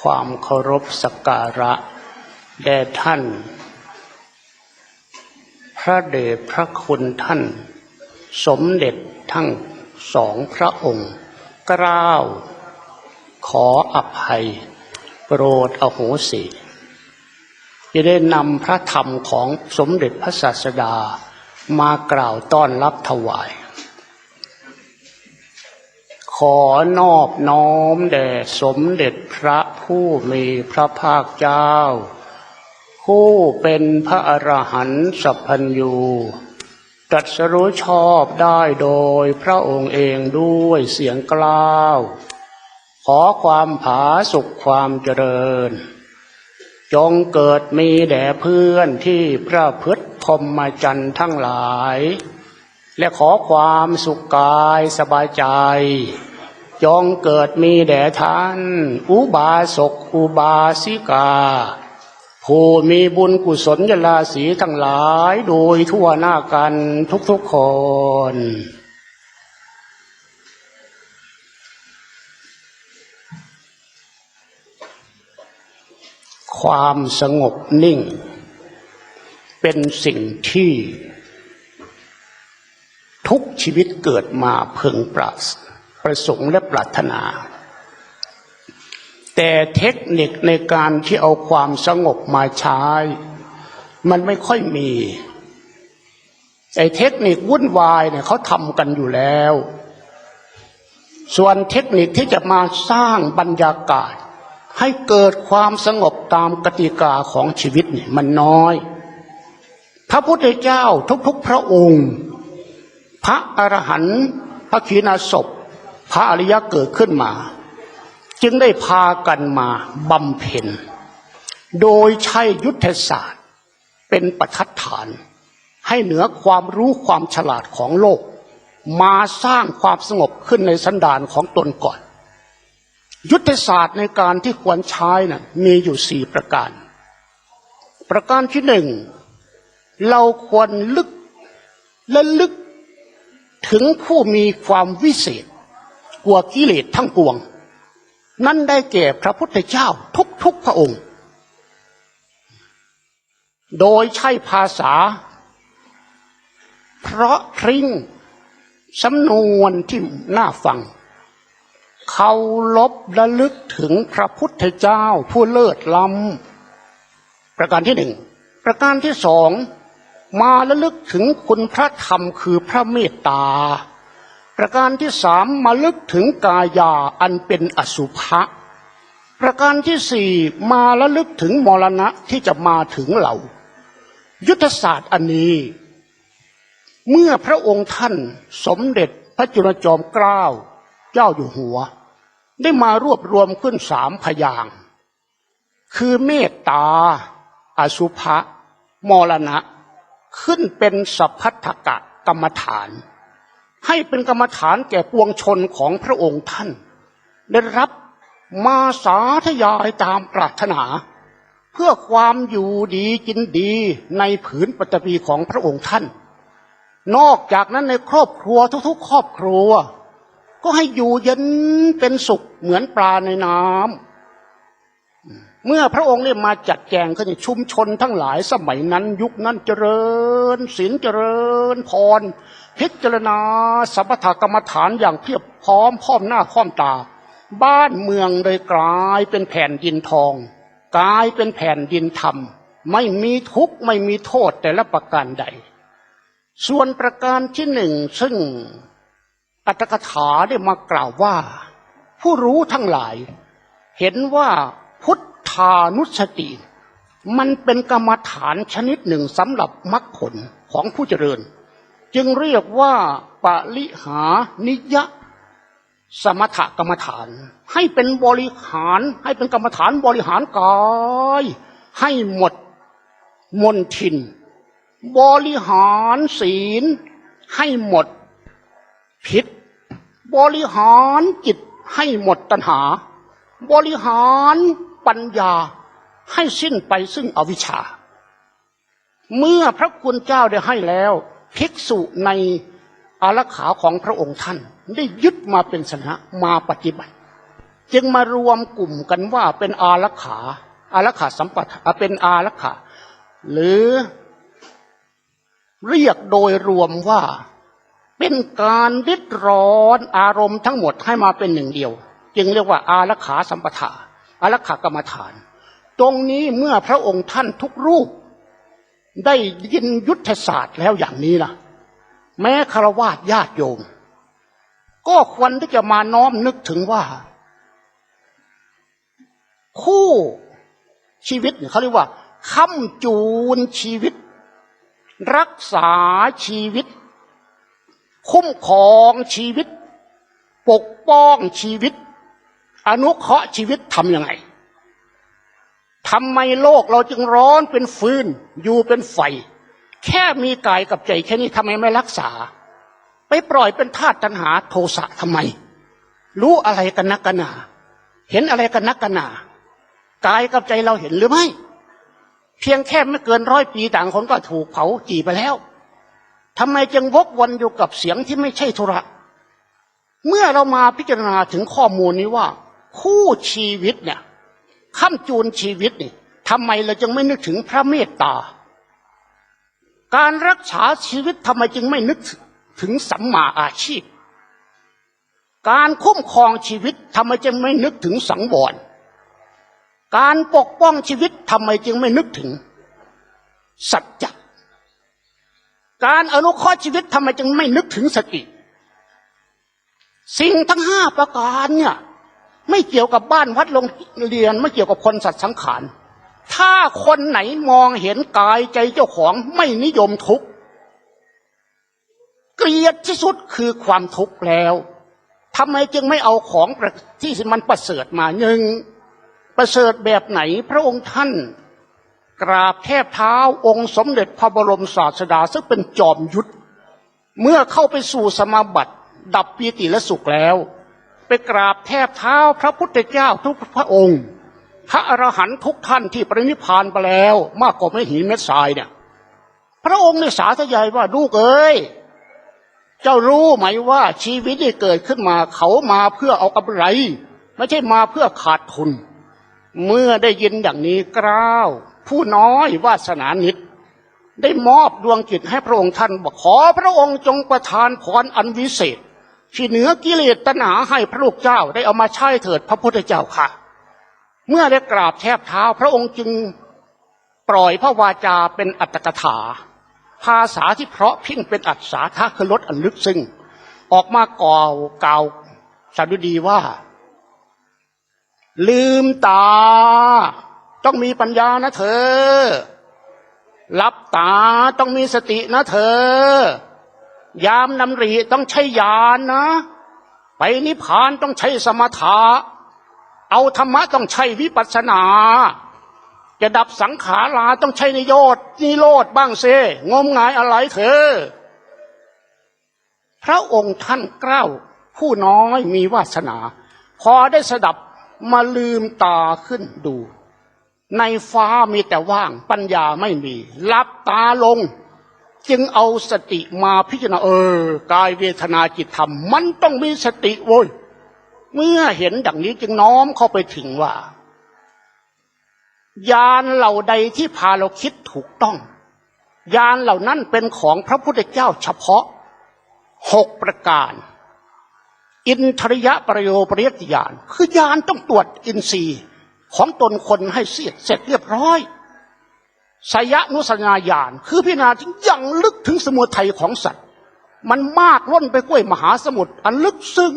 ความเคารพสักการะ แด่ท่าน พระเดชพระคุณท่าน สมเด็จทั้งสองพระองค์กล้าว ขออภัย โปรดอโหสิจะได้นำพระธรรมของสมเด็จพระศาสดามากล่าวต้อนรับถวาย ขอนอบน้อมแด่สมเด็จพระ ผู้มีพระภาคเจ้า ผู้เป็นพระอรหันต์สัพพัญญูตรัสรู้ชอบได้โดยพระองค์เองด้วยเสียงกล้าว ขอความผาสุขความเจริญ จงเกิดมีแด่เพื่อนที่พระพฤทธพรมจรรย์ทั้งหลาย และขอความสุขกายสบายใจ จงเกิดมีแด่ท่าน อุบาสกอุบาสิกา ผู้มีบุญกุศลยลาสีทั้งหลายโดยทั่วหน้ากันทุกๆคน ความสงบนิ่ง เป็นสิ่งที่ ทุกชีวิตเกิดมาเพึงปราร ประสงค์และปรารถนา แต่เทคนิคในการที่เอาความสงบมาใช้ มันไม่ค่อยมีไอ้เทคนิควุ่นวายเนี่ยเขาทำกันอยู่แล้ว ส่วนเทคนิคที่จะมาสร้างบรรยากาศ ให้เกิดความสงบตามกติกาของชีวิตเนี่ยมันน้อย พระพุทธเจ้าทุกๆพระองค์ พระอรหันต์พระขีณาสพ พระอริยะเกิดขึ้นมา จึงได้พากันมาบำเพ็ญ โดยใช้ยุทธศาสตร์ เป็นประทัดฐาน ให้เหนือความรู้ความฉลาดของโลก มาสร้างความสงบขึ้นในสันดานของตนก่อน ยุทธศาสตร์ในการที่ควรใช้นะ่ะมีอยู่สี่ประการ ประการที่หนึ่งเราควรลึกและลึกถึงผู้มีความวิเศษ กว่ากิเลสทั้งปวง นั่นได้แก่พระพุทธเจ้าทุกๆพระองค์ โดยใช้ภาษา เพราะพริ้งสำนวนที่น่าฟังเขาลบระลึกถึงพระพุทธเจ้าผู้เลิศล้ำประการที่หนึ่งประการที่สองมาระลึกถึงคุณพระธรรมคือพระเมตตา ประการที่สามมาลึกถึงกายาอันเป็นอสุภะประการที่สี่มาระลึกถึงมรณะที่จะมาถึงเรายุทธศาสตร์อันนี้ เมื่อพระองค์ท่านสมเด็จพระจุลจอมเกล้าเจ้าอยู่หัว ได้มารวบรวมขึ้นสามพยางค์คือเมตตา อสุภะมรณะ ขึ้นเป็นสัพพัทธกะกรรมฐาน ให้เป็นกรรมฐานแก่ปวงชนของพระองค์ท่าน ได้รับมาสาธยายตามปรารถนา เพื่อความอยู่ดีกินดีในผืนปฐพีของพระองค์ท่าน นอกจากนั้นในครอบครัวทุกๆ ครอบครัว ก็ให้อยู่เย็นเป็นสุขเหมือนปลาในน้ำเมื่อพระองค์เนี่ยมาจัดแจงก็จะชุมชนทั้งหลายสมัยนั้นยุคนั้นเจริญศีลเจริญพร พิจารณาสัพพะกรรมฐานอย่างเพียบพร้อมพร้อมหน้าพร้อมตา บ้านเมืองเลยกลายเป็นแผ่นดินทอง กลายเป็นแผ่นดินธรรม ไม่มีทุกข์ไม่มีโทษแต่ละประการใด ส่วนประการที่หนึ่งซึ่งอัตถกถาได้มากล่าวว่า ผู้รู้ทั้งหลาย เห็นว่าพุทธานุสติ มันเป็นกรรมฐานชนิดหนึ่งสำหรับมรรคผลของผู้เจริญ จึงเรียกว่าปริหานิยะสมถกรรมฐาน ให้เป็นบริหาร ให้เป็นกรรมฐานบริหารกายให้หมดมนทิน บริหารศีล ให้หมดพิษ บริหารจิตให้หมดตัณหา บริหารปัญญาให้สิ้นไปซึ่งอวิชชา เมื่อพระคุณเจ้าได้ให้แล้ว ภิกษุในอารักขาของพระองค์ท่าน ได้ยึดมาเป็นสนะมาปฏิบัติ จึงมารวมกลุ่มกันว่าเป็นอารักขา อารักขาสัมปทาเป็นอารักขาหรือเรียกโดยรวมว่าเป็นการริดร้อนอารมณ์ทั้งหมดให้มาเป็นหนึ่งเดียว จึงเรียกว่าอารักขาสัมปทาอารักขากรรมฐาน ตรงนี้เมื่อพระองค์ท่านทุกรูป ได้ยินยุทธศาสตร์แล้วอย่างนี้ล่ะ แม้คารวะญาติโยม ก็ควรที่จะมาน้อมนึกถึงว่า คู่ชีวิตเนี่ยเขาเรียกว่าค้ำจูนชีวิต รักษาชีวิต คุ้มครองชีวิต ปกป้องชีวิต อนุเคราะห์ชีวิตทำยังไง ทำไมโลกเราจึงร้อนเป็นฟืน อยู่เป็นไฟ แค่มีกายกับใจแค่นี้ทำไมไม่รักษา ไปปล่อยเป็นธาตุตัณหาโทสะทำไม รู้อะไรกันนักกันหนา เห็นอะไรกันนักกันหนากายกับใจเราเห็นหรือไม่ เพียงแค่ไม่เกินร้อยปีต่างคนก็ถูกเผาจีไปแล้วทำไมจึงวกวนอยู่กับเสียงที่ไม่ใช่ธุระ เมื่อเรามาพิจารณาถึงข้อมูลนี้ว่า คู่ชีวิตเนี่ย ข้ามจูนชีวิตนี่ทำไมเราจึงไม่นึกถึงพระเมตตา การรักษาชีวิตทำไมจึงไม่นึกถึงสัมมาอาชีพ การคุ้มครองชีวิตทำไมจึงไม่นึกถึงสังวร การปกป้องชีวิตทำไมจึงไม่นึกถึง สัจจะการอนุเคราะห์ชีวิตทำไมจึงไม่นึกถึงสติ สิ่งทั้งห้าประการเนี่ย ไม่เกี่ยวกับบ้านวัดโรงเรียนไม่เกี่ยวกับคนสัตว์สังขาร ถ้าคนไหนมองเห็นกายใจเจ้าของไม่นิยมทุกข์เกลียดที่สุดคือความทุกข์แล้วทำไมจึงไม่เอาของที่มันประเสริฐมาหนึ่งประเสริฐแบบไหนพระองค์ท่าน กราบแทบเท้าองค์สมเด็จพระบรมศาสดา ซึ่งเป็นจอมยุทธเมื่อเข้าไปสู่สมาบัติ ดับปีติและสุขแล้ว ไปกราบแทบเท้าพระพุทธเจ้าทุกพระองค์ พระอรหันตุกท่านที่ปรินิพานไปแล้ว มากกว่าไม่หินเม็ดทรายเนี่ย พระองค์ในสาธยายว่าลูกเอ้ยเจ้ารู้ไหมว่าชีวิตที่เกิดขึ้นมาเขามาเพื่อเอากำไร ไม่ใช่มาเพื่อขาดทุน เมื่อได้ยินอย่างนี้กล้าว ผู้น้อยวาสนานิด ได้มอบดวงจิตให้พระองค์ท่านบอกขอพระองค์จงประทานพรอันวิเศษ ที่เหนือกิเลสตัณหาให้พระลูกเจ้าได้เอามาใช้เถิดพระพุทธเจ้าค่ะ เมื่อได้กราบแทบเท้า พระองค์จึงปล่อยพระวาจาเป็นอัตตกถา ภาษาที่เพราะพิ้งเป็นอัศสาทาคือลดอันลึกซึ้งออกมาก่าวกล่าวสาดุดีว่า ลืมตา ต้องมีปัญญานะเธอหลับตาต้องมีสตินะเธอ ยามนำรีต้องใช้ยานนะ ไปนิพพานต้องใช้สมถะเอาธรรมะต้องใช้วิปัสสนา จะดับสังขาราต้องใช้นิโยดนิโรธบ้างเซงมงายอะไรเถอพระองค์ท่านเกล้า ผู้น้อยมีวาสนา พอได้สดับมาลืมตาขึ้นดู ในฟ้ามีแต่ว่างปัญญาไม่มี ลับตาลง จึงเอาสติมาพิจารณาเออกายเวทนาจิตธรรม มันต้องมีสติโว้ยเมื่อเห็นดังนี้จึงน้อมเข้าไปถึงว่ายานเหล่าใดที่พาเราคิดถูกต้อง ยานเหล่านั้นเป็นของพระพุทธเจ้าเฉพาะหกประการ อินทริยะประโยปริยติยาน คือยานต้องตรวจอินทรีย์ของตนคนให้เสร็จเสร็จเรียบร้อย สยนุสัญญาญาณคือพิจารณาถึงยังลึกถึงสมุทัยของสัตว์ มันมากล้นไปกล้วยมหาสมุทรอันลึกซึ้ง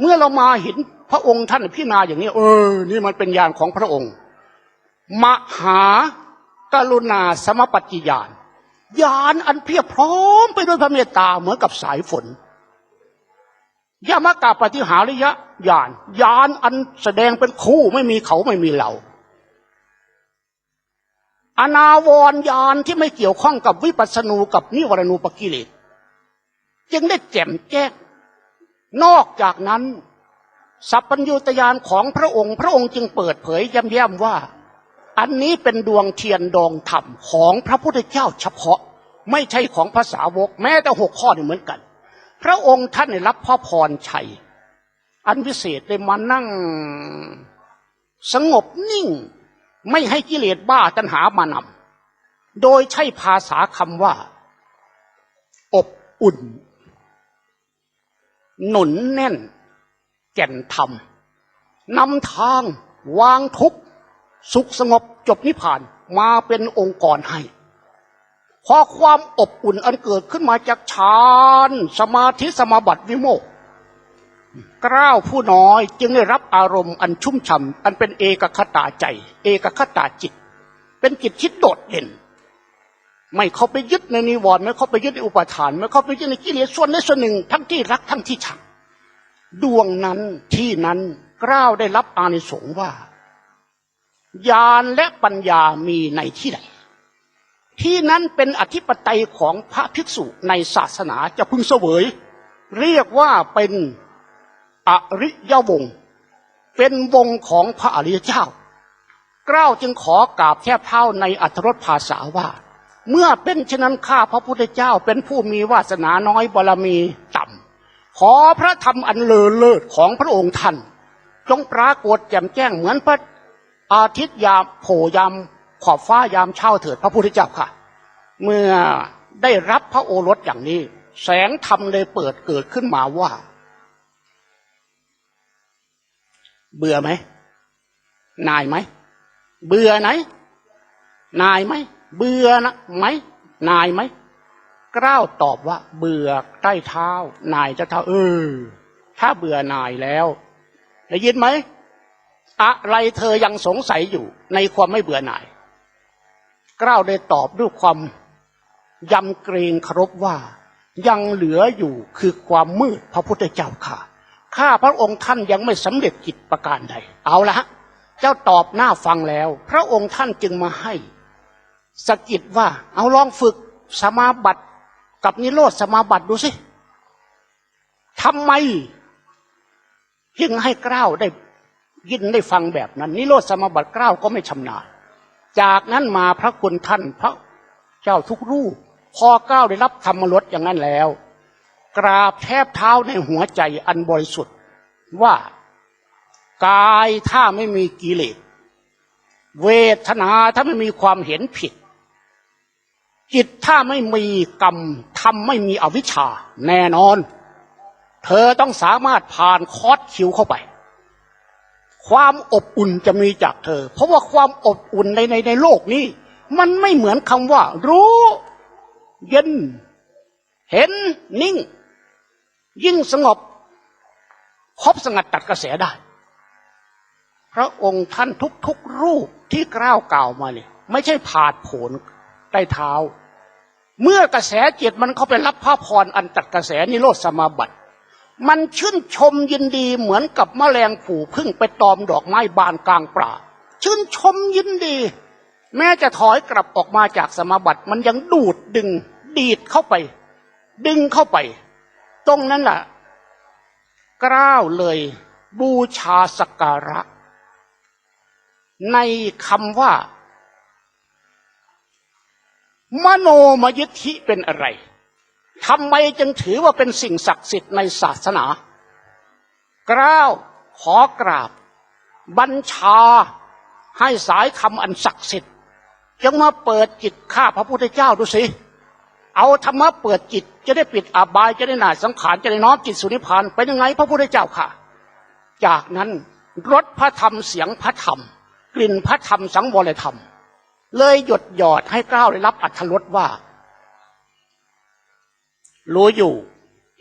เมื่อเรามาเห็นพระองค์ท่านพิจารณาอย่างนี้เออ นี่มันเป็นญาณของพระองค์ มหากรุณาสมปฏิญาณญาณอันเพียบพร้อมไปด้วยพระเมตตาเหมือนกับสายฝนยามากาปฏิหาริยะญาณญาณอันแสดงเป็นคู่ไม่มีเขาไม่มีเรา อนาวรญาณที่ไม่เกี่ยวข้องกับวิปัสสนูกับนิวรณูปกิเลสจึงได้แจ่มแจ้ง นอกจากนั้น สัพพัญญุตยานของพระองค์ พระองค์จึงเปิดเผยย้ำๆว่า อันนี้เป็นดวงเทียนดองธรรมของพระพุทธเจ้าเฉพาะ ไม่ใช่ของภาษาวก แม้แต่หกข้อนี่เหมือนกัน พระองค์ท่านได้รับพระพรชัย อันวิเศษได้มานั่ง สงบนิ่ง ไม่ให้กิเลสบ้าตัณหามานำโดยใช้ภาษาคำว่า อบอุ่น หนุนแน่น แก่นธรรมนำทางวางทุกสุขสงบจบนิพพานมาเป็นองค์กรให้พอความอบอุ่นอันเกิดขึ้นมาจากฌานสมาธิสมาบัติวิโมก กล้าวผู้น้อยจึงได้รับอารมณ์อันชุ่มฉ่ำอันเป็นเอกคตาใจ เอกคตาจิต เป็นจิตที่โดดเด่น ไม่เข้าไปยึดในนิวรณ์ไม่เข้าไปยึดในอุปทาน ไม่เข้าไปยึดในกิเลสส่วนใดส่วนหนึ่ง ทั้งที่รักทั้งที่ชังดวงนั้นที่นั้นกล้าวได้รับอานิสงส์ว่าญาณและปัญญามีในที่ใดที่นั้นเป็นอธิปไตยของพระภิกษุในศาสนาจะพึงเสวย เรียกว่าเป็น อริยวงศ์เป็นวงของพระอริยเจ้า เกล้าวจึงขอกราบแทบเท้าในอัตรสภาษาว่า เมื่อเป็นเช่นนั้นข้าพระพุทธเจ้าเป็นผู้มีวาสนาน้อยบารมีต่ำขอพระธรรมอันเลอเลิศของพระองค์ท่านจงปรากฏแจ่มแจ้งเหมือนพระอาทิตย์ยามโผยามขอบฟ้ายามเช้าเถิดพระพุทธเจ้าค่ะ เมื่อได้รับพระโอรสอย่างนี้ แสงธรรมเลยเปิดเกิดขึ้นมาว่า เบื่อไหมนายไหม เบื่อไหน นายไหม เบื่อนะไหม นายไหมกล้าวตอบว่า เบื่อใต้เท้า นายจะเท้าเออ ถ้าเบื่อนายแล้ว ได้ยินไหม อะไรเธอยังสงสัยอยู่ ในความไม่เบื่อหน่ายกล้าวได้ตอบด้วยความยำเกรงครพว่า ยังเหลืออยู่คือความมืดพระพุทธเจ้าค่ะ ข้าพระองค์ท่านยังไม่สำเร็จกิจประการใด เอาละฮะ เจ้าตอบหน้าฟังแล้ว พระองค์ท่านจึงมาให้สกิดว่า เอาลองฝึกสมาบัติกับนิโรธสมาบัติดูสิทำไมจึงให้กล้าวได้ยินได้ฟังแบบนั้น นิโรธสมาบัติเกล้าก็ไม่ชำนาญ จากนั้นมาพระคุณท่านพระเจ้าทุกรูป พอก้าวได้รับธรรมรสอย่างนั้นแล้ว กราบแทบเท้าในหัวใจอันบริสุทธิ์ว่ากายถ้าไม่มีกิเลสเวทนาถ้าไม่มีความเห็นผิด จิตถ้าไม่มีกรรมทำไม่มีอวิชชา แน่นอน เธอต้องสามารถผ่านคอร์สคิวเข้าไป ความอบอุ่นจะมีจากเธอ เพราะว่าความอบอุ่นในในในโลกนี้ มันไม่เหมือนคำว่า รู้ เย็น เห็นนิ่ง ยิ่งสงบครบสงัดตัดกระแสได้ พระองค์ท่านทุกๆรูปที่กล้าวกล่าวมาเนี่ยไม่ใช่ผาดผนใต้เท้า เมื่อกระแสจิตมันเข้าไปรับพระพรอันตัดกระแสนิโรธสมาบัติ มันชื่นชมยินดีเหมือนกับแมลงผูพึ่งไปตอมดอกไม้บานกลางป่าชื่นชมยินดี แม้จะถอยกลับออกมาจากสมาบัติ มันยังดูดดึงดีดเข้าไป ดึงเข้าไป ตรงนั้นแหละกล้าวเลยบูชาสกการะ ในคำว่า มโนมยิทธิเป็นอะไรทำไมจึงถือว่าเป็นสิ่งศักดิ์สิทธิ์ในศาสนา กล้าวขอกราบ บัญชาให้สายคำอันศักดิ์สิทธิ์จงมาเปิดจิตข้าพระพุทธเจ้าดูสิ เอาธรรมะเปิดจิต จะได้ปิดอาบายจะได้หนาสังขารจะได้น้อมจิตสุนิพานเป็นยังไงพระพุทธเจ้าค่ะ จากนั้นรสพระธรรมเสียงพระธรรม กลิ่นพระธรรมสังวรธรรม เลยหยดหยอดให้กล้าวได้รับอัธรสว่า รู้อยู่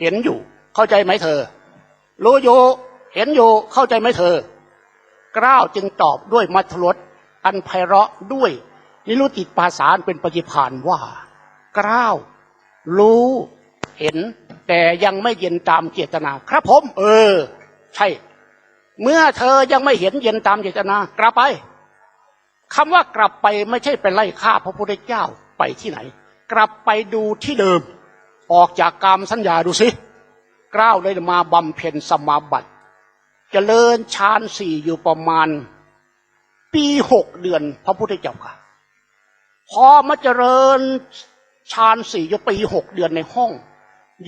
เห็นอยู่ เข้าใจไหมเธอ รู้อยู่ เห็นอยู่ เข้าใจไหมเธอกล้าวจึงตอบด้วยมัทรสอันไพเราะด้วยนิรุติปาสารเป็นปฏิพานว่า กล้าวรู้เห็น แต่ยังไม่เย็นตามเจตนา ครับผม เออ ใช่ เมื่อเธอยังไม่เห็นเย็นตามเจตนา กลับไปคำว่ากลับไปไม่ใช่ไปไล่ฆ่าพระพุทธเจ้าไปที่ไหน กลับไปดูที่เดิม ออกจากกรรมสัญญาดูสิกล้าวเลยมาบำเพ็ญสมาบัติเจริญฌานสี่อยู่ประมาณ ปีหกเดือนพระพุทธเจ้าค่ะ พอมาเจริญ ฌานสี่ยปีหกเดือนในห้อง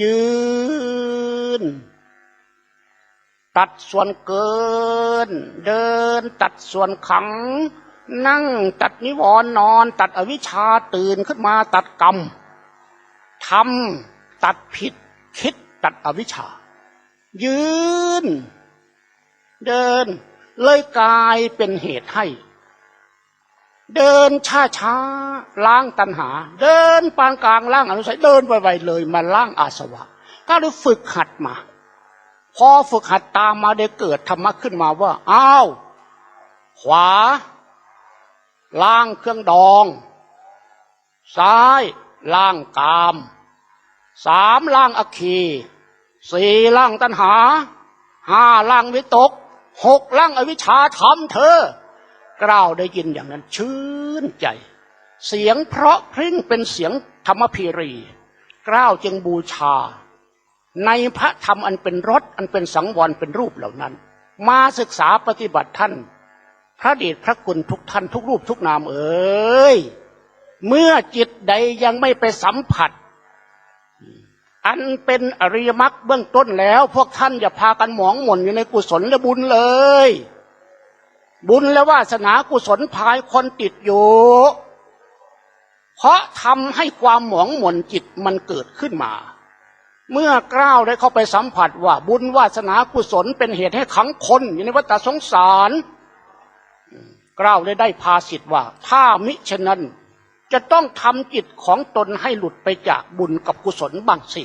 ยืน ตัดส่วนเกิน เดิน ตัดส่วนขัง นั่งตัดนิวรณ์นอน ตัดอวิชชาตื่นขึ้นมาตัดกรรมทำตัดผิด คิดตัดอวิชชา ยืน เดิน เลยกลายเป็นเหตุให้ เดินช้าช้าล้างตัณหา เดินปานกลางล้างอนุสัยเดินไวๆเลยมาล้างอาสวะ ก็เลยฝึกหัดมา พอฝึกหัดตามมาได้เกิดธรรมะขึ้นมาว่าอ้าวขวาล่างเครื่องดอง ซ้ายล่างกามสามล่างอคีสี่ล่างตัณหาห้าล่างวิตกหกล่างอวิชชาทำเธอ กล่าวได้ยินอย่างนั้นชื่นใจ เสียงเพราะพริ้งเป็นเสียงธรรมพีรีกล่าวจึงบูชา ในพระธรรมอันเป็นรสอันเป็นสังวรเป็นรูปเหล่านั้น มาศึกษาปฏิบัติท่าน พระเดชพระคุณทุกท่านทุกรูปทุกนามเอ๋ยเมื่อจิตใดยังไม่ไปสัมผัส อันเป็นอริยมรรคเบื้องต้นแล้ว พวกท่านอย่าพากันหมองหม่นอยู่ในกุศลและบุญเลย บุญและวาสนากุศลพายคนติดอยู่ เพราะทำให้ความหมองหม่นจิตมันเกิดขึ้นมา เมื่อกล้าวได้เข้าไปสัมผัสว่าบุญวาสนากุศลเป็นเหตุให้ขังคนอยู่ในวัฏสงสารกล้าวได้ได้ภาสิทธ์ว่า ถ้ามิฉะนั้นจะต้องทำจิตของตนให้หลุดไปจากบุญกับกุศลบ้างสิ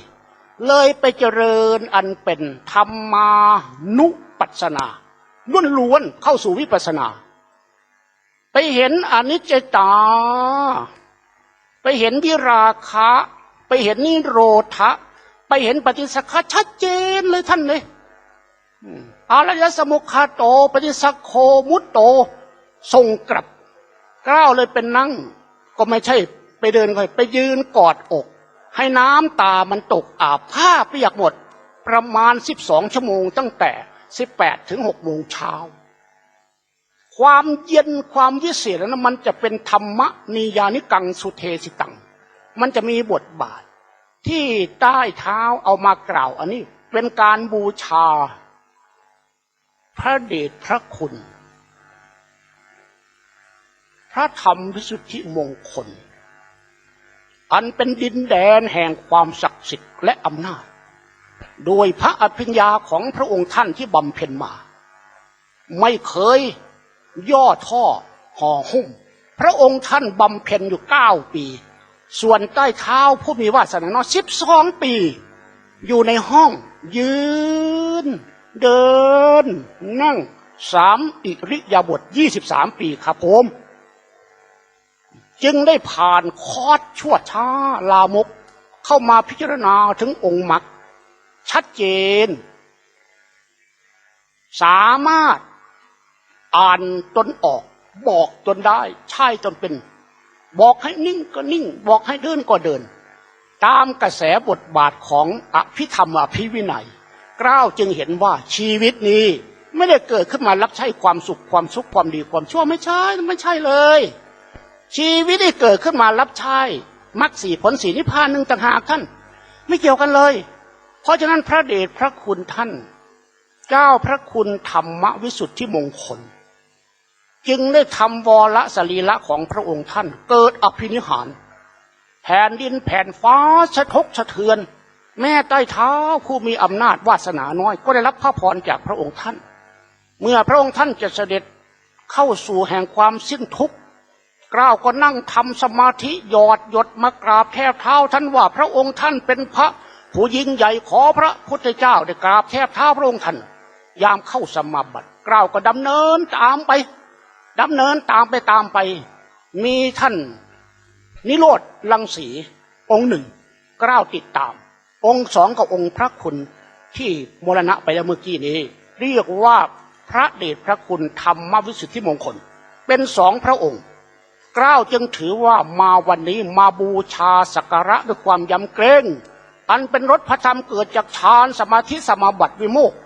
เลยไปเจริญอันเป็นธรรมานุปัสสนา ล้วนล้วนๆเข้าสู่วิปัสนา ไปเห็นอนิจจตา ไปเห็นวิราคะ ไปเห็นนิโรธะ ไปเห็นปฏิสักขะชัดเจนเลยท่านเลยอารยสมุขคาโต ปฏิสักโคมุตโตส่งกลับก้าวเลยเป็นนั่ง ก็ไม่ใช่ไปเดินไปไปยืนกอดอก ให้น้ำตามันตกอาบผ้าเปียกหมด ประมาณสิบสองชั่วโมงตั้งแต่ สิบแปดถึงหกโมงเช้า ความเย็นความวิเศษนั้นมันจะเป็นธรรมนิยานิกังสุเทสิตัง มันจะมีบทบาท ที่ใต้เท้าเอามากล่าวอันนี้ เป็นการบูชา พระเดชพระคุณ พระธรรมพิสุทธิมงคล อันเป็นดินแดนแห่งความศักดิ์สิทธิ์และอำนาจ โดยพระอภิญญาของพระองค์ท่านที่บำเพ็ญมา ไม่เคยย่อท่อห่อหุ้ม พระองค์ท่านบำเพ็ญอยู่เก้าปี ส่วนใต้เท้าผู้มีวาสนาน้อยสิบสองปี อยู่ในห้อง ยืน เดิน นั่งสามอิริยาบถยี่สิบสามปีครับผม จึงได้ผ่านคอดชั่วช้าลามก เข้ามาพิจารณาถึงองค์มรรค ชัดเจน สามารถอ่านตนออก บอกตนได้ ใช่ตนเป็น บอกให้นิ่งก็นิ่ง บอกให้เดินก็เดิน ตามกระแสบทบาทของอภิธรรมอภิวินัยกล้าวจึงเห็นว่าชีวิตนี้ไม่ได้เกิดขึ้นมารับใช้ความสุขความสุขความดีความชั่วไม่ใช่ไม่ใช่เลย ชีวิตที่เกิดขึ้นมารับใช้มรรคสีผลสีนิพพานหนึ่งต่างหากท่าน ไม่เกี่ยวกันเลย เพราะฉะนั้นพระเดชพระคุณท่าน เจ้าพระคุณธรรมวิสุทธิมงคล จึงได้ทำวรสรีละของพระองค์ท่าน เกิดอภินิหารแผ่นดินแผ่นฟ้าสะทกสะเทือน แม่ใต้เท้าผู้มีอำนาจวาสนาน้อย ก็ได้รับพระพรจากพระองค์ท่าน เมื่อพระองค์ท่านจะเสด็จเข้าสู่แห่งความสิ้นทุกข์กล้าวก็นั่งทำสมาธิหยอดหยดมากราบแทบเท้าท่านว่าพระองค์ท่านเป็นพระ ผู้ยิ่งใหญ่ขอพระพุทธเจ้าได้กราบแทบเท้าพระองค์ท่านยามเข้าสมาบัติกล้าวก็ดำเนินตามไปดำเนินตามไปตามไป มีท่าน นิโรธลังสีองค์หนึ่งกล้าวติดตาม องค์สองกับองค์พระคุณที่มรณะไปแล้วเมื่อกี้นี้ เรียกว่าพระเดชพระคุณธรรมวิสุทธิมงคล เป็นสองพระองค์กล้าวจึงถือว่ามาวันนี้มาบูชาสักการะด้วยความยำเกรง อันเป็นรถพระธรรมเกิดจากฌานสมาธิสมาบัติวิโมกข์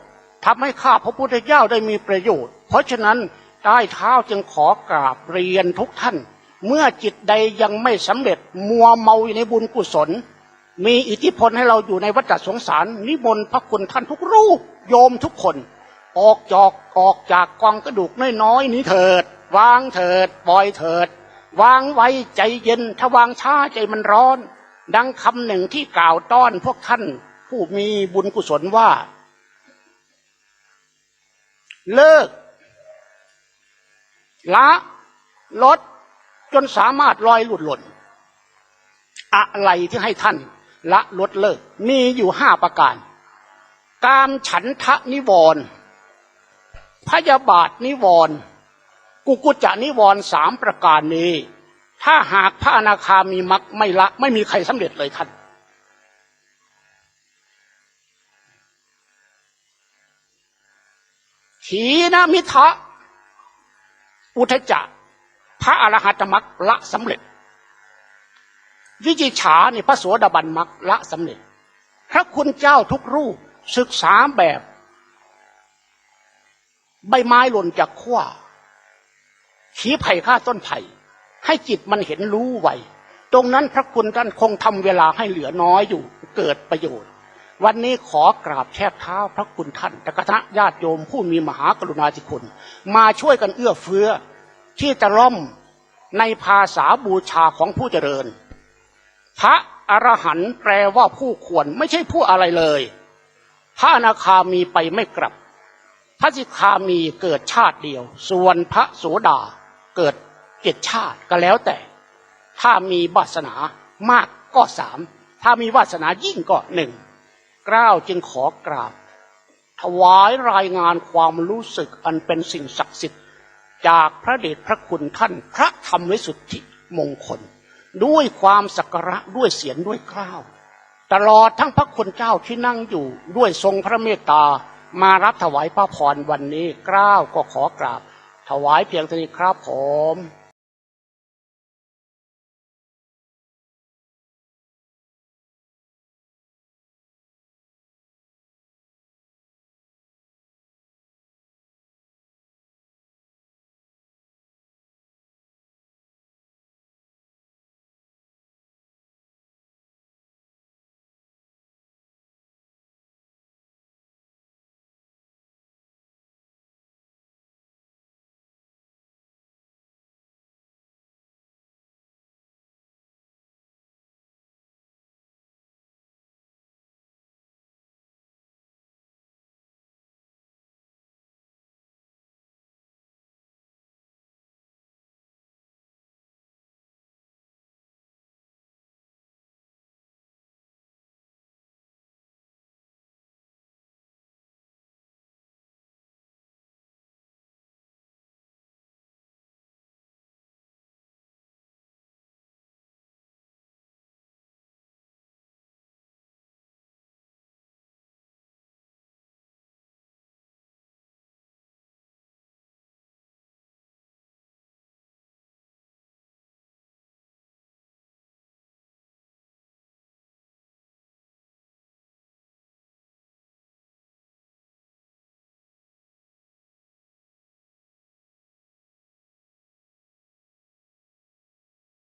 ทำให้ข้าพระพุทธเจ้าได้มีประโยชน์ เพราะฉะนั้นใต้เท้าจึงขอกราบเรียนทุกท่าน เมื่อจิตใดยังไม่สำเร็จมัวเมาอยู่ในบุญกุศล มีอิทธิพลให้เราอยู่ในวัฏสงสาร นิมนต์พระคุณท่านทุกรูปโยมทุกคน ออกจอกออกจากกองกระดูกน้อยๆนี้เถิด วางเถิด ปล่อยเถิด วางไว้ใจเย็นถ้าวางช้าใจมันร้อน ดังคำหนึ่งที่กล่าวต้อนพวกท่านผู้มีบุญกุศลว่า เลิก ละลดจนสามารถลอยหลุดหล่น อะไรที่ให้ท่าน ละลดเลิก มีอยู่ห้าประการ การฉันทะนิวรณ์พยาบาทนิวรณ์กุกุจะนิวรณ์สามประการนี้ ถ้าหากพระอนาคามีมักไม่ละ ไม่มีใครสำเร็จเลยท่านถีนมิทะอุทจะพระอรหัตมักละสำเร็จ วิจิฉาในพระโสดาบันมักละสำเร็จ พระคุณเจ้าทุกรูปศึกษาแบบ ใบไม้หล่นจากขั้วขีไผ่ฆ่าต้นไผ่ ให้จิตมันเห็นรู้ไวตรงนั้นพระคุณท่านคงทำเวลาให้เหลือน้อยอยู่เกิดประโยชน์ วันนี้ขอกราบแทบเท้าพระคุณท่านและคณะญาติโยมผู้มีมหากรุณาธิคุณ มาช่วยกันเอื้อเฟื้อ ที่จะร่อมในภาษาบูชาของผู้เจริญ พระอรหันต์แปลว่าผู้ควรไม่ใช่ผู้อะไรเลย พระอนาคามีไปไม่กลับ พระสิกขามีเกิดชาติเดียว ส่วนพระโสดาเกิด เจ็ดชาติก็แล้วแต่ ถ้ามีวาสนามากก็สามถ้ามีวาสนายิ่งก็หนึ่งกล้าวจึงขอกราบ ถวายรายงานความรู้สึกอันเป็นสิ่งศักดิ์สิทธิ์ จากพระเดชพระคุณท่านพระธรรมวิสุทธิมงคล ด้วยความสักการะด้วยเสียงด้วยกล้าว ตลอดทั้งพระคุณเจ้าที่นั่งอยู่ด้วยทรงพระเมตตามารับถวายพระพรวันนี้กล้าวก็ขอกราบ ถวายเพียงเท่านี้ครับผม